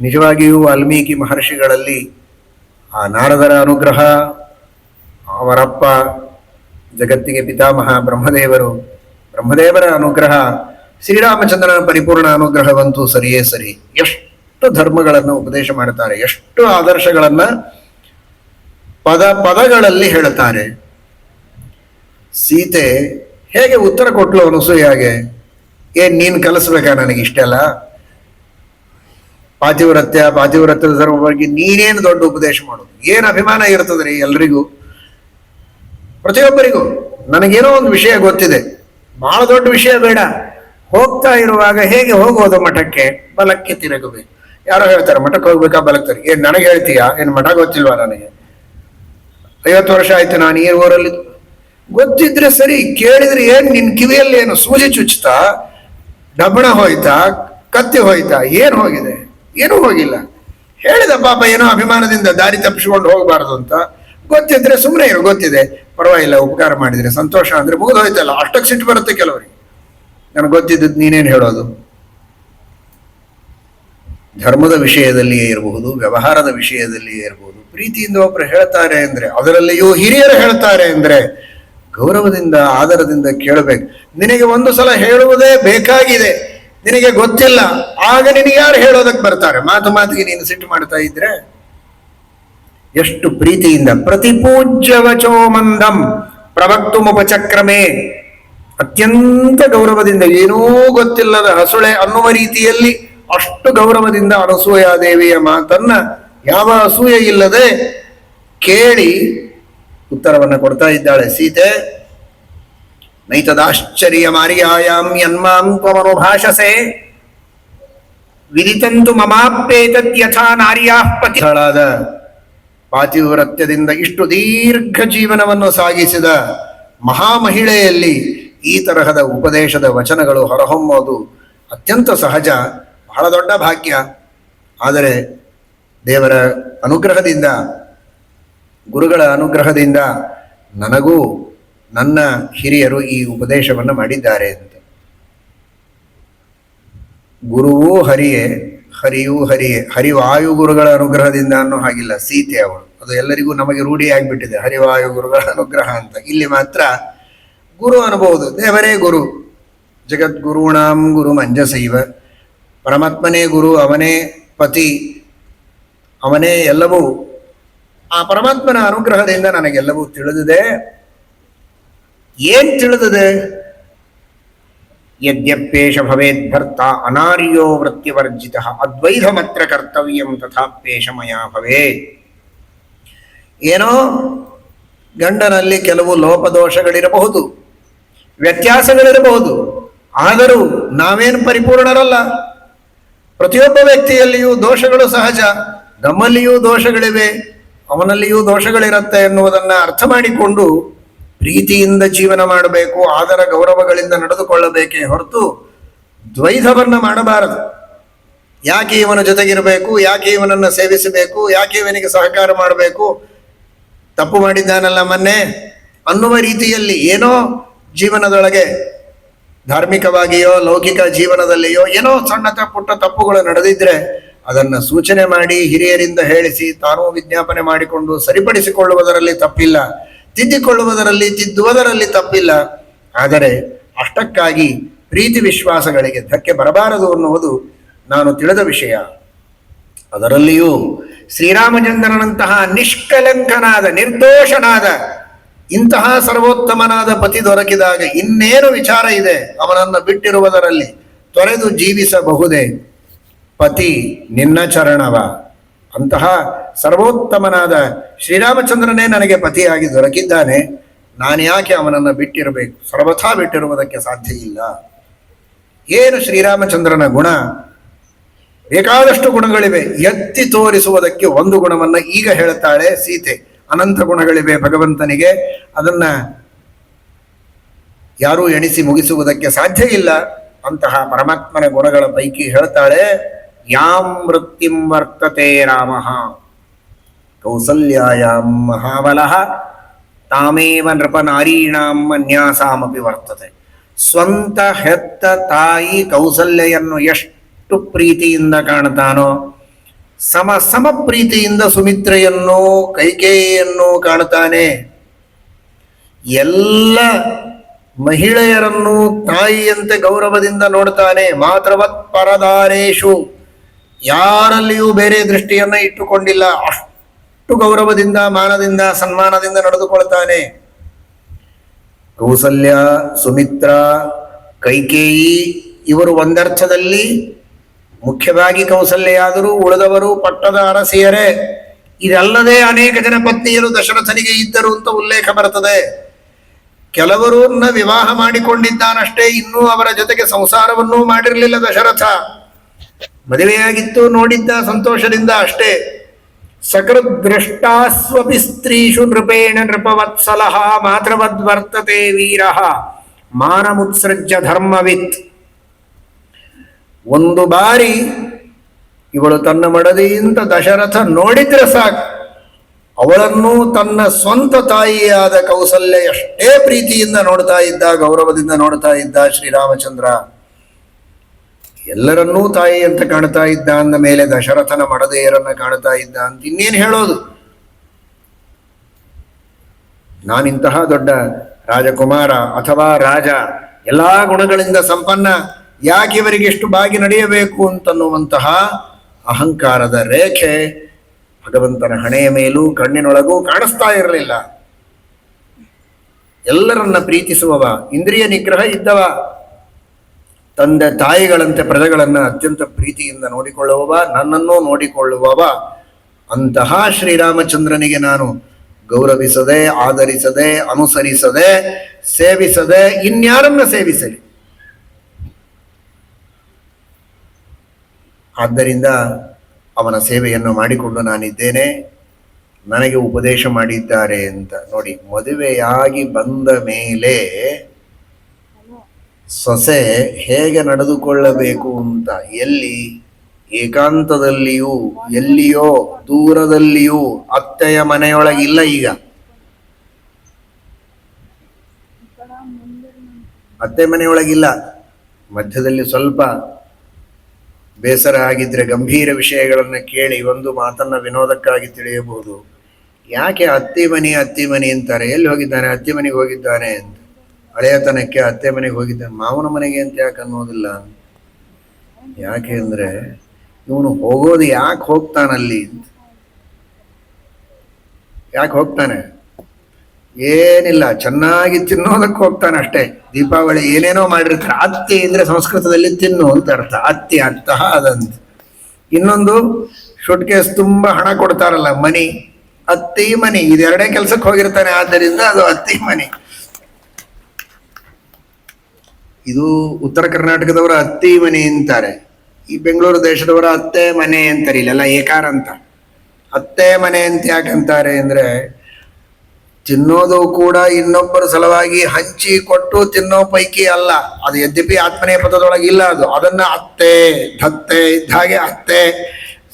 ನಿಜವಾಗಿಯೂ ವಾಲ್ಮೀಕಿ ಮಹರ್ಷಿಗಳಲ್ಲಿ ಆ ನಾರದರ ಅನುಗ್ರಹ, ಅವರಪ್ಪ, ಜಗತ್ತಿಗೆ ಪಿತಾಮಹ, ಬ್ರಹ್ಮದೇವರು, ಬ್ರಹ್ಮದೇವರ ಅನುಗ್ರಹ, ಶ್ರೀರಾಮಚಂದ್ರನ ಪರಿಪೂರ್ಣ ಅನುಗ್ರಹವಂತೂ ಸರಿಯೇ ಸರಿ. ಎಷ್ಟು ಧರ್ಮಗಳನ್ನು ಉಪದೇಶ ಮಾಡುತ್ತಾರೆ, ಎಷ್ಟು ಆದರ್ಶಗಳನ್ನ ಪದ ಪದಗಳಲ್ಲಿ ಹೇಳುತ್ತಾರೆ. ಸೀತೆ ಹೇಗೆ ಉತ್ತರ ಕೊಟ್ಲು ಅನಸೂಯಾಗೆ ಏನ್ ನೀನ್ ಕಲಿಸ್ಬೇಕಾ ನನಗೆ ಇಷ್ಟೆಲ್ಲ ಪಾತಿವ್ರತ್ಯ, ಪಾತಿವ್ರತ್ಯದ ಧರ್ಮ ನೀನೇನು ದೊಡ್ಡ ಉಪದೇಶ ಮಾಡೋದು? ಏನು ಅಭಿಮಾನ ಇರ್ತದ್ರಿ ಎಲ್ರಿಗೂ? ಪ್ರತಿಯೊಬ್ಬರಿಗೂ. ನನಗೇನೋ ಒಂದು ವಿಷಯ ಗೊತ್ತಿದೆ. ಬಹಳ ದೊಡ್ಡ ವಿಷಯ ಬೇಡ. ಹೋಗ್ತಾ ಇರುವಾಗ ಹೇಗೆ ಹೋಗೋದು ಮಠಕ್ಕೆ? ಬಲಕ್ಕೆ ತಿರುಗಬೇಕು. ಯಾರೋ ಹೇಳ್ತಾರೆ, ಮಠಕ್ಕೆ ಹೋಗ್ಬೇಕಾ ಬಲಕ್ಕೆ? ತಿರುಗಿ ಏನ್ ನನಗೆ ಹೇಳ್ತೀಯಾ? ಏನ್ ಮಠ ಗೊತ್ತಿಲ್ವಾ ನನಗೆ? ಐವತ್ತು ವರ್ಷ ಆಯ್ತು ನಾನು ಈ ಊರಲ್ಲಿ. ಗೊತ್ತಿದ್ರೆ ಸರಿ, ಕೇಳಿದ್ರೆ ಏನ್ ನಿನ್ ಕಿವಿಯಲ್ಲಿ ಏನು? ಸೂಜಿ ಚುಚ್ಚುತ್ತಾ? ಡಬ್ಬಣ ಹೋಯ್ತಾ? ಕತ್ತಿ ಹೋಯ್ತಾ? ಏನು ಹೋಗಿದೆ? ಏನೂ ಹೋಗಿಲ್ಲ. ಹೇಳಿದ ಪಾಪ ಏನೋ ಅಭಿಮಾನದಿಂದ ದಾರಿ ತಪ್ಪಿಸ್ಕೊಂಡು ಹೋಗಬಾರದು ಅಂತ. ಗೊತ್ತಿದ್ರೆ ಸುಮ್ಮನೆ ಇರು, ಗೊತ್ತಿದೆ. ಪರವಾಗಿಲ್ಲ, ಉಪಕಾರ ಮಾಡಿದ್ರೆ ಸಂತೋಷ ಅಂದ್ರೆ ಮುಗಿದು ಹೋಯ್ತಲ್ಲ ಅಷ್ಟಕ್ಕೆ ಸಿಟ್ಟು ಬರುತ್ತೆ ಕೆಲವರಿಗೆ. ನನಗೆ ಗೊತ್ತಿದ್ದದ್ದು ನೀನೇನು ಹೇಳೋದು? ಧರ್ಮದ ವಿಷಯದಲ್ಲಿಯೇ ಇರಬಹುದು, ವ್ಯವಹಾರದ ವಿಷಯದಲ್ಲಿಯೇ ಇರಬಹುದು. ಪ್ರೀತಿಯಿಂದ ಒಬ್ಬರು ಹೇಳ್ತಾರೆ ಅಂದ್ರೆ, ಅದರಲ್ಲಿಯೂ ಹಿರಿಯರು ಹೇಳ್ತಾರೆ ಅಂದ್ರೆ, ಗೌರವದಿಂದ, ಆದರದಿಂದ ಕೇಳಬೇಕು. ನಿನಗೆ ಒಂದು ಸಲ ಹೇಳುವುದೇ ಬೇಕಾಗಿದೆ. ನಿನಗೆ ಗೊತ್ತಿಲ್ಲ, ಆಗ ನಿನಗೆ ಯಾರು ಹೇಳೋದಕ್ಕೆ ಬರ್ತಾರೆ? ಮಾತು ಮಾತಿಗೆ ನೀನು ಸಿಟ್ಟು ಮಾಡ್ತಾ ಇದ್ರೆ, ಎಷ್ಟು ಪ್ರೀತಿಯಿಂದ ಪ್ರತಿಪೂಜ್ಯ ವಚೋ ಮಂದಂ ಪ್ರವಕ್ತುಮುಪಚಕ್ರಮೇ. ಅತ್ಯಂತ ಗೌರವದಿಂದ, ಏನೂ ಗೊತ್ತಿಲ್ಲದ ಹಸುಳೆ ಅನ್ನುವ ರೀತಿಯಲ್ಲಿ ಅಷ್ಟು ಗೌರವದಿಂದ ಅನಸೂಯಾದೇವಿಯ ಮಾತನ್ನ ಯಾವ ಅಸೂಯೆ ಇಲ್ಲದೆ ಕೇಳಿ ಉತ್ತರವನ್ನು ಕೊಡ್ತಾ ಇದ್ದಾಳೆ. ಸೀತೆ ನೈತದಾಶ್ಚರ್ಯ ಮಾರ್ಯಾಯಾಂ ಯನ್ಮಾಂ ತ್ವಮನುಭಾಷಸೆ ವಿದಿತಂತು ಮಮಾಪೇತದ್ ಯಥಾ ನಾರ್ಯಾಃ ಪತಿಗಳಾದ ಪಾತಿವ್ರತ್ಯದಿಂದ ಇಷ್ಟು ದೀರ್ಘ ಜೀವನವನ್ನು ಸಾಗಿಸಿದ ಮಹಾಮಹಿಳೆಯಲ್ಲಿ ಈ ತರಹದ ಉಪದೇಶದ ವಚನಗಳು ಹೊರಹೊಮ್ಮೋದು ಅತ್ಯಂತ ಸಹಜ, ಬಹಳ ದೊಡ್ಡ ಭಾಗ್ಯ. ಆದರೆ ದೇವರ ಅನುಗ್ರಹದಿಂದ, ಗುರುಗಳ ಅನುಗ್ರಹದಿಂದ ನನಗೂ ನನ್ನ ಹಿರಿಯರು ಈ ಉಪದೇಶವನ್ನು ಮಾಡಿದ್ದಾರೆ ಅಂತ. ಗುರುವೂ ಹರಿಯೇ, ಹರಿಯೂ ಹರಿಯೇ, ಹರಿವಾಯು ಗುರುಗಳ ಅನುಗ್ರಹದಿಂದ ಅನ್ನೋ ಹಾಗಿಲ್ಲ, ಸೀತೆ ಅವಳು. ಅದು ಎಲ್ಲರಿಗೂ ನಮಗೆ ರೂಢಿಯಾಗಿಬಿಟ್ಟಿದೆ ಹರಿವಾಯು ಗುರುಗಳ ಅನುಗ್ರಹ ಅಂತ. ಇಲ್ಲಿ ಮಾತ್ರ ಗುರು ಅನ್ಬಹುದು ದೇವರೇ ಗುರು. ಜಗದ್ಗುರುಣಾಂ ಗುರು ಮಂಜಸೈವ, ಪರಮಾತ್ಮನೇ ಗುರು, ಅವನೇ ಪತಿ, ಅವನೇ ಎಲ್ಲವೂ. ಆ ಪರಮಾತ್ಮನ ಅನುಗ್ರಹದಿಂದ ನನಗೆಲ್ಲವೂ ತಿಳಿದಿದೆ. ಏನ್ ತಿಳಿದದೆ? ಯದ್ಯಪ್ಪೇಷ ಭವೇದ್ ಭರ್ತ ಅನಾರ್ಯೋ ವೃತ್ತಿವರ್ಜಿತ ಅದ್ವೈಧಮತ್ರ ಕರ್ತವ್ಯಂ ತಥಾಪ್ಯೇಷ ಭವೇ ಏನೋ ಗಂಡನಲ್ಲಿ ಕೆಲವು ಲೋಪದೋಷಗಳಿರಬಹುದು, ವ್ಯತ್ಯಾಸಗಳಿರಬಹುದು, ಆದರೂ ನಾವೇನು ಪರಿಪೂರ್ಣರಲ್ಲ. ಪ್ರತಿಯೊಬ್ಬ ವ್ಯಕ್ತಿಯಲ್ಲಿಯೂ ದೋಷಗಳು ಸಹಜ, ನಮ್ಮಲ್ಲಿಯೂ ದೋಷಗಳಿವೆ, ಅವನಲ್ಲಿಯೂ ದೋಷಗಳಿರುತ್ತೆ ಎನ್ನುವುದನ್ನು ಅರ್ಥ ಮಾಡಿಕೊಂಡು ಪ್ರೀತಿಯಿಂದ ಜೀವನ ಮಾಡಬೇಕು, ಆದರ ಗೌರವಗಳಿಂದ ನಡೆದುಕೊಳ್ಳಬೇಕೇ ಹೊರತು ದ್ವೈಧವನ್ನು ಮಾಡಬಾರದು. ಯಾಕೆ ಇವನ ಜೊತೆಗಿರಬೇಕು, ಯಾಕೆ ಇವನನ್ನು ಸೇವಿಸಬೇಕು, ಯಾಕೆ ಇವನಿಗೆ ಸಹಕಾರ ಮಾಡಬೇಕು? ತಪ್ಪು ಮಾಡಿದ್ದಾನಲ್ಲ ಮೊನ್ನೆ. ಅನ್ನುವ ರೀತಿಯಲ್ಲಿ ಏನೋ ಜೀವನದೊಳಗೆ ಧಾರ್ಮಿಕವಾಗಿಯೋ, ಲೌಕಿಕ ಜೀವನದಲ್ಲಿಯೋ ಏನೋ ಸಣ್ಣ ಪುಟ್ಟ ತಪ್ಪುಗಳು ನಡೆದಿದ್ರೆ ಅದನ್ನು ಸೂಚನೆ ಮಾಡಿ ಹಿರಿಯರಿಂದ ಹೇಳಿಸಿ ತಾನೂ ವಿಜ್ಞಾಪನೆ ಮಾಡಿಕೊಂಡು ಸರಿಪಡಿಸಿಕೊಳ್ಳುವುದರಲ್ಲಿ ತಪ್ಪಿಲ್ಲ. ತಿದ್ದಿಕೊಳ್ಳುವುದರಲ್ಲಿ, ತಿದ್ದುವುದರಲ್ಲಿ ತಪ್ಪಿಲ್ಲ. ಆದರೆ ಅಷ್ಟಕ್ಕಾಗಿ ಪ್ರೀತಿ ವಿಶ್ವಾಸಗಳಿಗೆ ಧಕ್ಕೆ ಬರಬಾರದು ಅನ್ನುವುದು ನಾನು ತಿಳಿದ ವಿಷಯ. ಅದರಲ್ಲಿಯೂ ಶ್ರೀರಾಮಚಂದ್ರನಂತಹ ನಿಷ್ಕಲಂಕನಾದ, ನಿರ್ದೋಷನಾದ, ಇಂತಹ ಸರ್ವೋತ್ತಮನಾದ ಪತಿ ದೊರಕಿದಾಗ ಇನ್ನೇನು ವಿಚಾರ ಇದೆ? ಅವನನ್ನು ಬಿಟ್ಟಿರುವುದರಲ್ಲಿ ತೊರೆದು ಜೀವಿಸಬಹುದೇ? ಪತಿ ನಿನ್ನ ಚರಣವ. ಅಂತಹ ಸರ್ವೋತ್ತಮನಾದ ಶ್ರೀರಾಮಚಂದ್ರನೇ ನನಗೆ ಪತಿಯಾಗಿ ದೊರಕಿದ್ದಾನೆ. ನಾನು ಯಾಕೆ ಅವನನ್ನು ಬಿಟ್ಟಿರಬೇಕು? ಸರ್ವಥಾ ಬಿಟ್ಟಿರುವುದಕ್ಕೆ ಸಾಧ್ಯ ಇಲ್ಲ. ಏನು ಶ್ರೀರಾಮಚಂದ್ರನ ಗುಣ? ಬೇಕಾದಷ್ಟು ಗುಣಗಳಿವೆ. ಎತ್ತಿ ತೋರಿಸುವುದಕ್ಕೆ ಒಂದು ಗುಣವನ್ನು ಈಗ ಹೇಳುತ್ತಾಳೆ ಸೀತೆ. ಅನಂತ ಗುಣಗಳಿವೆ ಭಗವಂತನಿಗೆ. ಅದನ್ನ ಯಾರೂ ಎಣಿಸಿ ಮುಗಿಸುವುದಕ್ಕೆ ಸಾಧ್ಯ ಇಲ್ಲ. ಅಂತಹ ಪರಮಾತ್ಮನ ಗುಣಗಳ ಪೈಕಿ ಹೇಳ್ತಾಳೆ ಯಾಂ ವೃತ್ತಿಂ ವರ್ತತೆ ರಾಮ. ಕೌಸಲ್ಯಾಯಾಂ ಮಹಾಬಲ. ತಾಮೇವ ನೃಪನಾರೀಣಾಂ ಅನ್ಯಾಸಾಮಪಿ ವರ್ತತೆ. ಸ್ವಂತ ಹೆತ್ತ ತಾಯಿ ಕೌಸಲ್ಯನ್ನು ಎಷ್ಟು ಪ್ರೀತಿಯಿಂದ ಕಾಣ್ತಾನೋ ಸಮ ಸಮ ಪ್ರೀತಿಯಿಂದ ಸುಮಿತ್ರೆಯನ್ನು ಕೈಕೇಯನ್ನು ಕಾಣ್ತಾನೆ ಎಲ್ಲ ಮಹಿಳೆಯರನ್ನು ತಾಯಿಯಂತೆ ಗೌರವದಿಂದ ನೋಡ್ತಾನೆ ಮಾತ್ರವತ್ ಪರದಾರೇಶು. ಯಾರಲ್ಲಿಯೂ ಬೇರೆ ದೃಷ್ಟಿಯನ್ನ ಇಟ್ಟುಕೊಂಡಿಲ್ಲ. ಅಷ್ಟು ಗೌರವದಿಂದ, ಮಾನದಿಂದ, ಸನ್ಮಾನದಿಂದ ನಡೆದುಕೊಳ್ತಾನೆ. ಕೌಸಲ್ಯ, ಸುಮಿತ್ರ, ಕೈಕೇಯಿ ಇವರು ಒಂದರ್ಥದಲ್ಲಿ ಮುಖ್ಯವಾಗಿ ಕೌಸಲ್ಯಾದರೂ ಉಳಿದವರು ಪಟ್ಟದ ಅರಸಿಯರೇ. ಇದಲ್ಲದೆ ಅನೇಕ ಜನ ಪತ್ನಿಯರು ದಶರಥನಿಗೆ ಇದ್ದರು ಅಂತ ಉಲ್ಲೇಖ ಬರುತ್ತದೆ ಕೆಲವರನ್ನ ವಿವಾಹ ಮಾಡಿಕೊಂಡಿದ್ದಾನಷ್ಟೇ, ಇನ್ನೂ ಅವರ ಜೊತೆಗೆ ಸಂಸಾರವನ್ನೂ ಮಾಡಿರಲಿಲ್ಲ ದಶರಥ. ಮದುವೆಯಾಗಿತ್ತು ನೋಡಿದ್ದ ಸಂತೋಷದಿಂದ ಅಷ್ಟೇ. ಸಕೃದ್ರಷ್ಟಾಸ್ವಪಿ ಸ್ತ್ರೀಷು ನೃಪೇಣ ನೃಪವತ್ಸಲಹ ಮಾತ್ರವದ್ವರ್ತತೆ ವೀರಃ. ಮಾನಮುತ್ಸೃಜ್ಯ ಧರ್ಮವಿತ್. ಒಂದು ಬಾರಿ ಇವಳು ತನ್ನ ಮಡದಿಯಿಂದ ದಶರಥ ನೋಡಿದ್ರೆ ಸಾಕು. ಅವಳನ್ನು ತನ್ನ ಸ್ವಂತ ತಾಯಿಯಾದ ಕೌಸಲ್ಯ ಎಷ್ಟೇ ಪ್ರೀತಿಯಿಂದ ನೋಡ್ತಾ ಇದ್ದ, ಗೌರವದಿಂದ ನೋಡ್ತಾ ಇದ್ದ ಶ್ರೀರಾಮಚಂದ್ರ. ಎಲ್ಲರನ್ನೂ ತಾಯಿ ಅಂತ ಕಾಣ್ತಾ ಇದ್ದ ಅಂದ ಮೇಲೆ ದಶರಥನ ಮಡದೆಯರನ್ನ ಕಾಣ್ತಾ ಇದ್ದ ಅಂತ ಇನ್ನೇನು ಹೇಳೋದು? ನಾನಿಂತಹ ದೊಡ್ಡ ರಾಜಕುಮಾರ ಅಥವಾ ರಾಜ, ಎಲ್ಲಾ ಗುಣಗಳಿಂದ ಸಂಪನ್ನ, ಯಾಕೆ ಇವರಿಗೆ ಎಷ್ಟು ಬಾಗಿ ನಡೆಯಬೇಕು ಅಂತನ್ನುವಂತಹ ಅಹಂಕಾರದ ರೇಖೆ ಭಗವಂತನ ಹಣೆಯ ಮೇಲೂ ಕಣ್ಣಿನೊಳಗೂ ಕಾಣಿಸ್ತಾ ಇರಲಿಲ್ಲ. ಎಲ್ಲರನ್ನ ಪ್ರೀತಿಸುವವ, ಇಂದ್ರಿಯ ನಿಗ್ರಹ ಇದ್ದವ ತಂದೆ ತಾಯಿಗಳಂತೆ ಪ್ರಜೆಗಳನ್ನ ಅತ್ಯಂತ ಪ್ರೀತಿಯಿಂದ ನೋಡಿಕೊಳ್ಳುವವ, ನನ್ನನ್ನು ನೋಡಿಕೊಳ್ಳುವವ, ಅಂತಹ ಶ್ರೀರಾಮಚಂದ್ರನಿಗೆ ನಾನು ಗೌರವಿಸದೆ, ಆದರಿಸದೆ, ಅನುಸರಿಸದೆ, ಸೇವಿಸದೆ ಇನ್ಯಾರನ್ನ ಸೇವಿಸಲಿ? ಆದ್ದರಿಂದ ಅವನ ಸೇವೆಯನ್ನು ಮಾಡಿಕೊಂಡು ನಾನಿದ್ದೇನೆ. ನನಗೆ ಉಪದೇಶ ಮಾಡಿದ್ದಾರೆ ಅಂತ ನೋಡಿ, ಮದುವೆಯಾಗಿ ಬಂದ ಮೇಲೆ ಸೊಸೆ ಹೇಗೆ ನಡೆದುಕೊಳ್ಳಬೇಕು ಅಂತ ಎಲ್ಲಿ ಏಕಾಂತದಲ್ಲಿಯೂ, ಎಲ್ಲಿಯೋ ದೂರದಲ್ಲಿಯೂ ಅತ್ತೆಯ ಮನೆಯೊಳಗಿಲ್ಲ ಈಗ. ಅತ್ತೆ ಮನೆಯೊಳಗಿಲ್ಲ. ಮಧ್ಯದಲ್ಲಿ ಸ್ವಲ್ಪ ಬೇಸರ ಆಗಿದ್ರೆ ಗಂಭೀರ ವಿಷಯಗಳನ್ನು ಕೇಳಿ ಒಂದು ಮಾತನ್ನ ವಿನೋದಕ್ಕಾಗಿ ತಿಳಿಯಬಹುದು. ಯಾಕೆ ಅತ್ತಿ ಮನೆ ಅತ್ತಿ ಮನೆ ಅಂತಾರೆ? ಎಲ್ಲಿ ಹೋಗಿದ್ದಾನೆ? ಅತ್ತಿ ಮನೆಗೆ ಹೋಗಿದ್ದಾನೆ ಅಂತ. ಹಳೆಯತನಕ್ಕೆ ಅತ್ತೆ ಮನೆಗೆ ಹೋಗಿದ್ದಾನೆ ಮಾವನ ಮನೆಗೆ ಅಂತ ಯಾಕೆ ಅನ್ನೋದಿಲ್ಲ. ಯಾಕೆ ಅಂದ್ರೆ ಇವನು ಹೋಗೋದು ಯಾಕೆ ಹೋಗ್ತಾನಲ್ಲಿ? ಯಾಕೆ ಹೋಗ್ತಾನೆ? ಏನಿಲ್ಲ, ಚೆನ್ನಾಗಿ ತಿನ್ನೋದಕ್ಕೆ ಹೋಗ್ತಾನೆ ಅಷ್ಟೇ. ದೀಪಾವಳಿ ಏನೇನೋ ಮಾಡಿರ್ತಾರೆ. ಅತ್ತಿ ಅಂದ್ರೆ ಸಂಸ್ಕೃತದಲ್ಲಿ ತಿನ್ನು ಅಂತ ಅರ್ಥ. ಅತ್ತಿ ಅಂತಹ ಅದಂತ ಇನ್ನೊಂದು, ಶುಟ್ಕೇಸ್ ತುಂಬಾ ಹಣ ಕೊಡ್ತಾರಲ್ಲ, ಮನಿ. ಅತ್ತಿ ಮನಿ. ಇದೆರಡೇ ಕೆಲ್ಸಕ್ಕೆ ಹೋಗಿರ್ತಾನೆ. ಆದ್ದರಿಂದ ಅದು ಅತ್ತಿ ಮನಿ. ಇದು ಉತ್ತರ ಕರ್ನಾಟಕದವರ ಅತ್ತಿ ಮನೆ ಅಂತಾರೆ. ಈ ಬೆಂಗಳೂರು ದೇಶದವರ ಅತ್ತೆ ಮನೆ ಅಂತಾರೆ, ಇಲ್ಲೆಲ್ಲ ಏಕಾರ ಅಂತ. ಅತ್ತೆ ಮನೆ ಅಂತ ಯಾಕಂತಾರೆ ಅಂದ್ರೆ, ತಿನ್ನೋದು ಕೂಡ ಇನ್ನೊಬ್ಬರ ಸಲುವಾಗಿ ಹಂಚಿ ಕೊಟ್ಟು ತಿನ್ನೋ ಪೈಕಿ ಅಲ್ಲ. ಅದು ಯದ್ಯಪಿ ಆತ್ಮನೇ ಪದದೊಳಗೆ ಇಲ್ಲ ಅದು. ಅದನ್ನ ಅತ್ತೆ, ಧತ್ತೆ ಇದ್ದ ಹಾಗೆ ಅತ್ತೆ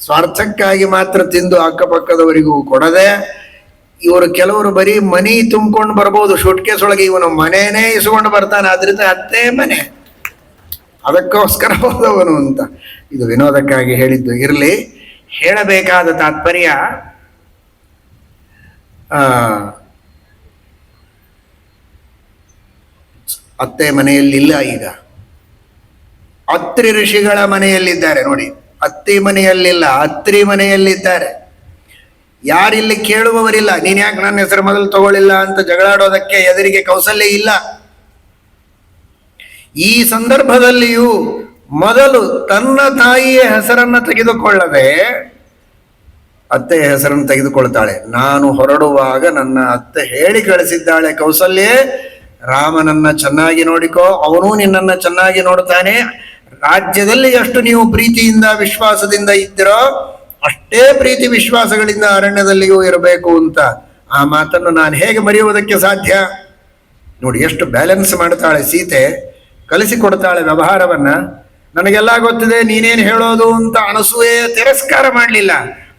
ಸ್ವಾರ್ಥಕ್ಕಾಗಿ ಮಾತ್ರ ತಿಂದು ಅಕ್ಕಪಕ್ಕದವರಿಗೂ ಕೊಡದೆ ಇವರು ಕೆಲವರು ಬರೀ ಮನಿ ತುಂಬಿಕೊಂಡು ಬರ್ಬೋದು ಶೂಟ್ಕೇಸ್ ಒಳಗೆ ಇವನು ಮನೆಯೇ ಇಸ್ಕೊಂಡು ಬರ್ತಾನೆ ಅದರಿಂದ ಅತ್ತೆ ಮನೆ. ಅದಕ್ಕೋಸ್ಕರ ಹೋದವನು ಅಂತ. ಇದು ವಿನೋದಕ್ಕಾಗಿ ಹೇಳಿದ್ದು. ಇರಲಿ, ಹೇಳಬೇಕಾದ ತಾತ್ಪರ್ಯ ಅತ್ತೆ ಮನೆಯಲ್ಲಿಲ್ಲ ಈಗ. ಅತ್ರಿ ಋಷಿಗಳ ಮನೆಯಲ್ಲಿದ್ದಾರೆ ನೋಡಿ. ಅತ್ತಿ ಮನೆಯಲ್ಲಿಲ್ಲ, ಅತ್ರಿ ಮನೆಯಲ್ಲಿದ್ದಾರೆ. ಯಾರಿಲ್ಲಿ ಕೇಳುವವರಿಲ್ಲ? ನೀನ್ ಯಾಕೆ ನನ್ನ ಹೆಸರು ಮೊದಲು ತಗೊಳ್ಳಿಲ್ಲ ಅಂತ ಜಗಳಾಡೋದಕ್ಕೆ ಎದುರಿಗೆ ಕೌಸಲ್ಯ ಇಲ್ಲ. ಈ ಸಂದರ್ಭದಲ್ಲಿಯೂ ಮೊದಲು ತನ್ನ ತಾಯಿಯ ಹೆಸರನ್ನ ತೆಗೆದುಕೊಳ್ಳದೆ ಅತ್ತೆಯ ಹೆಸರನ್ನು ತೆಗೆದುಕೊಳ್ತಾಳೆ. ನಾನು ಹೊರಡುವಾಗ ನನ್ನ ಅತ್ತೆ ಹೇಳಿ ಕಳಿಸಿದ್ದಾಳೆ, ಕೌಸಲ್ಯ, ರಾಮನನ್ನ ಚೆನ್ನಾಗಿ ನೋಡಿಕೋ, ಅವನು ನಿನ್ನನ್ನ ಚೆನ್ನಾಗಿ ನೋಡ್ತಾನೆ. ರಾಜ್ಯದಲ್ಲಿ ಎಷ್ಟು ನೀವು ಪ್ರೀತಿಯಿಂದ, ವಿಶ್ವಾಸದಿಂದ ಇದ್ದೀರೋ ಅಷ್ಟೇ ಪ್ರೀತಿ ವಿಶ್ವಾಸಗಳಿಂದ ಅರಣ್ಯದಲ್ಲಿಯೂ ಇರಬೇಕು ಅಂತ ಆ ಮಾತನ್ನು ನಾನು ಹೇಗೆ ಮರೆಯುವುದಕ್ಕೆ ಸಾಧ್ಯ? ನೋಡಿ, ಎಷ್ಟು ಬ್ಯಾಲೆನ್ಸ್ ಮಾಡ್ತಾಳೆ ಸೀತೆ, ಕಲಿಸಿಕೊಡ್ತಾಳೆ ವ್ಯವಹಾರವನ್ನ. ನನಗೆಲ್ಲ ಗೊತ್ತಿದೆ, ನೀನೇನು ಹೇಳೋದು ಅಂತ ಅನಸೂಯೆ ತಿರಸ್ಕಾರ ಮಾಡಲಿಲ್ಲ.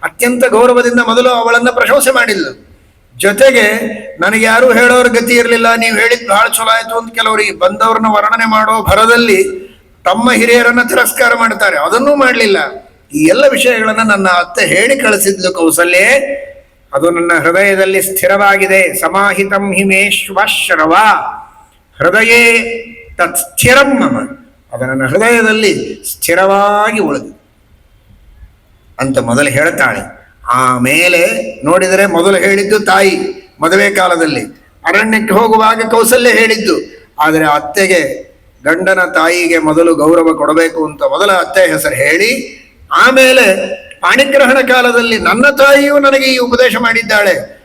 ಅತ್ಯಂತ ಗೌರವದಿಂದ ಮೊದಲು ಅವಳನ್ನ ಪ್ರಶಂಸೆ ಮಾಡಿಲ್ಲ ಜೊತೆಗೆ, ನನಗೆ ಯಾರು ಹೇಳೋರ ಗತಿ ಇರಲಿಲ್ಲ, ನೀವು ಹೇಳಿದ್ ಬಹಳ ಚಲೋ ಆಯ್ತು ಅಂತ ಕೆಲವರಿಗೆ ಬಂದವ್ರನ್ನ ವರ್ಣನೆ ಮಾಡೋ ಭರದಲ್ಲಿ ತಮ್ಮ ಹಿರಿಯರನ್ನ ತಿರಸ್ಕಾರ ಮಾಡ್ತಾರೆ. ಅದನ್ನೂ ಮಾಡಲಿಲ್ಲ. ಈ ಎಲ್ಲ ವಿಷಯಗಳನ್ನು ನನ್ನ ಅತ್ತೆ ಹೇಳಿ ಕಳಿಸಿದ್ಲು ಕೌಸಲ್ಯೆ. ಅದು ನನ್ನ ಹೃದಯದಲ್ಲಿ ಸ್ಥಿರವಾಗಿದೆ. ಸಮಾಹಿತಂ ಹಿಮೇಶ್ವಶ್ರವ ಹೃದಯೇ ತತ್ ಸ್ಥಿರಂ ಮಮ. ಅದು ನನ್ನ ಹೃದಯದಲ್ಲಿ ಸ್ಥಿರವಾಗಿ ಉಳಿದು. ಅಂತ ಮೊದಲು ಹೇಳ್ತಾಳೆ. ಆಮೇಲೆ ನೋಡಿದರೆ ಮೊದಲು ಹೇಳಿದ್ದು ತಾಯಿ ಮದುವೆ ಕಾಲದಲ್ಲಿ. ಅರಣ್ಯಕ್ಕೆ ಹೋಗುವಾಗ ಕೌಸಲ್ಯ ಹೇಳಿದ್ದು. ಆದರೆ ಅತ್ತೆಗೆ ಗಂಡನ ತಾಯಿಗೆ ಮೊದಲು ಗೌರವ ಕೊಡಬೇಕು ಅಂತ ಮೊದಲ ಅತ್ತೆ ಹೆಸರು ಹೇಳಿ ಆಮೇಲೆ ಪಾಣಿಗ್ರಹಣ ಕಾಲದಲ್ಲಿ ನನ್ನ ತಾಯಿಯೂ ನನಗೆ ಈ ಉಪದೇಶ ಮಾಡಿದ್ದಾಳೆ.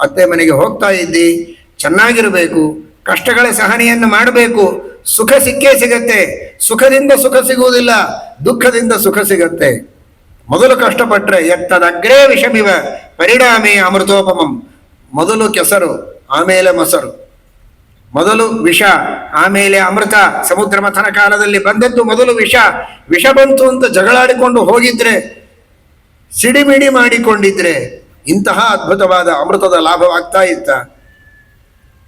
ಅತ್ತೆ ಮನೆಗೆ ಹೋಗ್ತಾ ಇದ್ದಿ, ಚೆನ್ನಾಗಿರಬೇಕು, ಕಷ್ಟಗಳ ಸಹನೆಯನ್ನು ಮಾಡಬೇಕು, ಸುಖ ಸಿಕ್ಕೇ ಸಿಗತ್ತೆ, ಸುಖದಿಂದ ಸುಖ ಸಿಗುವುದಿಲ್ಲ, ದುಃಖದಿಂದ ಸುಖ ಸಿಗತ್ತೆ. ಮೊದಲು ಕಷ್ಟಪಟ್ಟರೆ ಎತ್ತದಗ್ರೇ ವಿಷಮಿವ, ಪರಿಣಾಮೇ ಅಮೃತೋಪಮಂ. ಮೊದಲು ಕೆಸರು, ಆಮೇಲೆ ಮೊಸರು. ಮೊದಲು ವಿಷ, ಆಮೇಲೆ ಅಮೃತ, ಸಮುದ್ರ ಮಥನ ಕಾಲದಲ್ಲಿ ಬಂದದ್ದು ಮೊದಲು ವಿಷ. ವಿಷ ಬಂತು ಅಂತ ಜಗಳಾಡಿಕೊಂಡು ಹೋಗಿದ್ರೆ, ಸಿಡಿಮಿಡಿ ಮಾಡಿಕೊಂಡಿದ್ರೆ ಇಂತಹ ಅದ್ಭುತವಾದ ಅಮೃತದ ಲಾಭವಾಗ್ತಾ ಇತ್ತ?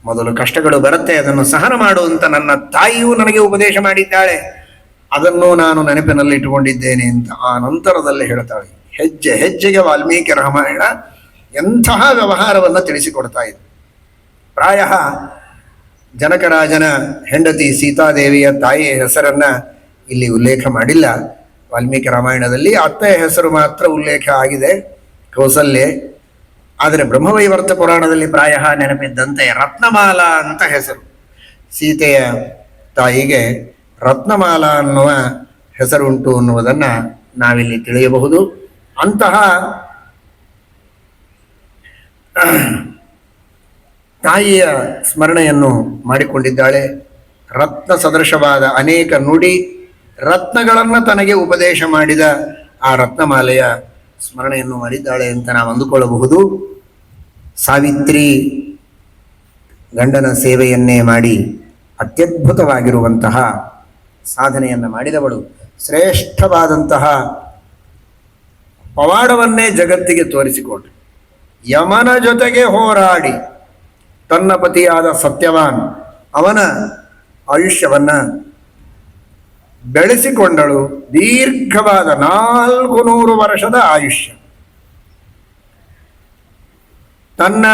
ಮೊದಲು ಕಷ್ಟಗಳು ಬರುತ್ತೆ, ಅದನ್ನು ಸಹನ ಮಾಡು ಅಂತ ನನ್ನ ತಾಯಿಯೂ ನನಗೆ ಉಪದೇಶ ಮಾಡಿದ್ದಾಳೆ. ಅದನ್ನು ನಾನು ನೆನಪಿನಲ್ಲಿ ಇಟ್ಟುಕೊಂಡಿದ್ದೇನೆ ಅಂತ ಆ ನಂತರದಲ್ಲಿ ಹೇಳ್ತಾಳೆ. ಹೆಜ್ಜೆ, ಹೆಜ್ಜೆಗೆ ವಾಲ್ಮೀಕಿ ರಾಮಾಯಣ ಎಂತಹ ವ್ಯವಹಾರವನ್ನು ತಿಳಿಸಿಕೊಡ್ತಾ ಇದೆ ಪ್ರಾಯ ಜನಕರಾಜನ ಹೆಂಡತಿ ಸೀತಾದೇವಿಯ ತಾಯಿಯ ಹೆಸರನ್ನ ಇಲ್ಲಿ ಉಲ್ಲೇಖ ಮಾಡಿಲ್ಲ. ವಾಲ್ಮೀಕಿ ರಾಮಾಯಣದಲ್ಲಿ ಅತ್ತೆಯ ಹೆಸರು ಮಾತ್ರ ಉಲ್ಲೇಖ ಆಗಿದೆ, ಕೌಸಲ್ಯೆ. ಆದರೆ ಬ್ರಹ್ಮವೈವರ್ತ ಪುರಾಣದಲ್ಲಿ ಪ್ರಾಯ ನೆನಪಿದ್ದಂತೆ ರತ್ನಮಾಲಾ ಅಂತ ಹೆಸರು. ಸೀತೆಯ ತಾಯಿಗೆ ರತ್ನಮಾಲಾ ಅನ್ನುವ ಹೆಸರುಂಟು ಅನ್ನುವುದನ್ನು ನಾವಿಲ್ಲಿ ತಿಳಿಯಬಹುದು. ಅಂತಹ ತಾಯಿಯ ಸ್ಮರಣೆಯನ್ನು ಮಾಡಿಕೊಂಡಿದ್ದಾಳೆ. ರತ್ನ ಸದೃಶವಾದ ಅನೇಕ ನುಡಿ ರತ್ನಗಳನ್ನು ತನಗೆ ಉಪದೇಶ ಮಾಡಿದ ಆ ರತ್ನಮಾಲೆಯ ಸ್ಮರಣೆಯನ್ನು ಮಾಡಿದ್ದಾಳೆ ಅಂತ ನಾವು ಅಂದುಕೊಳ್ಳಬಹುದು. ಸಾವಿತ್ರಿ ಗಂಡನ ಸೇವೆಯನ್ನೇ ಮಾಡಿ ಅತ್ಯದ್ಭುತವಾಗಿರುವಂತಹ ಸಾಧನೆಯನ್ನು ಮಾಡಿದವಳು. ಶ್ರೇಷ್ಠವಾದಂತಹ ಪವಾಡವನ್ನೇ ಜಗತ್ತಿಗೆ ತೋರಿಸಿಕೊಟ್ರು. ಯಮನ ಜೊತೆಗೆ ಹೋರಾಡಿ ತನ್ನ ಪತಿಯಾದ ಸತ್ಯವಾನ್ ಅವನ ಆಯುಷ್ಯವನ್ನ ಬೆಳೆಸಿಕೊಂಡಳು ದೀರ್ಘವಾದ ನಾಲ್ಕು ನೂರು ವರ್ಷದ ಆಯುಷ್ಯ. ತನ್ನ